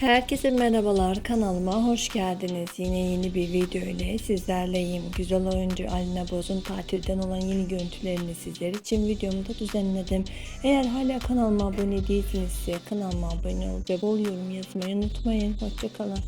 Herkese merhabalar kanalıma hoş geldiniz. Yine yeni bir video ile sizlerleyim. Güzel oyuncu Alina Boz'un tatilden olan yeni görüntülerini sizler için videomda düzenledim. Eğer hala kanalıma abone değilsinizse kanalıma abone ol ve bol yorum yazmayı unutmayın. Hoşçakalın.